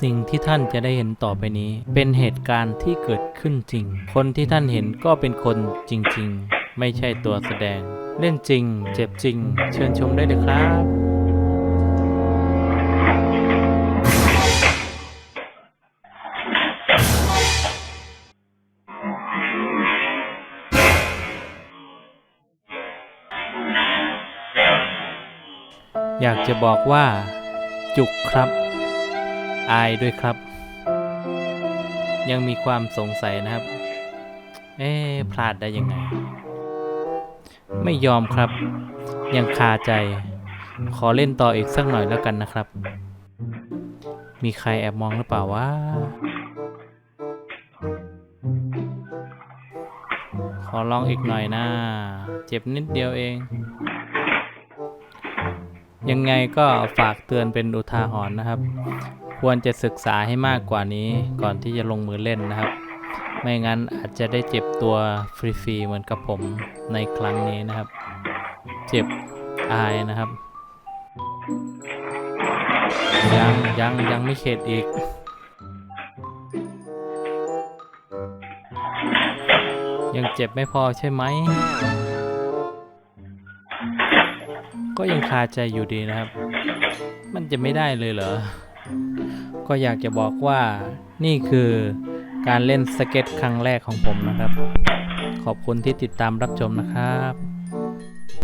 สิ่งที่ท่านจะได้เห็นต่อไปนี้ เป็นเหตุการณ์ที่เกิดขึ้นจริง คนที่ท่านเห็นก็เป็นคนจริง ๆ ไม่ใช่ตัวแสดง เล่นจริง เจ็บจริง เชิญชมได้เลยครับอยากจะบอกว่า จุกครับ อายด้วยครับ ยังมีความสงสัยนะครับ เอ๊ะพลาดได้ยังไง ไม่ยอมครับ ยังคาใจ ขอเล่นต่ออีกสักหน่อยแล้วกันนะครับ มีใครแอบมองหรือเปล่าวะขอลองอีกหน่อยนะ เจ็บนิดเดียวเอง ยังไงก็ฝากเตือนเป็นอุทาหรณ์นะครับ ควรจะศึกษาให้มากกว่านี้ก่อนที่จะลงมือเล่นนะครับ ไม่งั้นอาจจะได้เจ็บตัวฟรีๆเหมือนกับผมในครั้งนี้นะครับ เจ็บอายนะครับ ยังยังยังไม่เข็ดอีกยังเจ็บไม่พอใช่ไหม ก็ยังคาใจอยู่ดีนะครับ มันจะไม่ได้เลยเหรอ ก็อยากจะบอกว่านี่คือการเล่นสเก็ตครั้งแรกของผมนะครับ ขอบคุณที่ติดตามรับชมนะครับ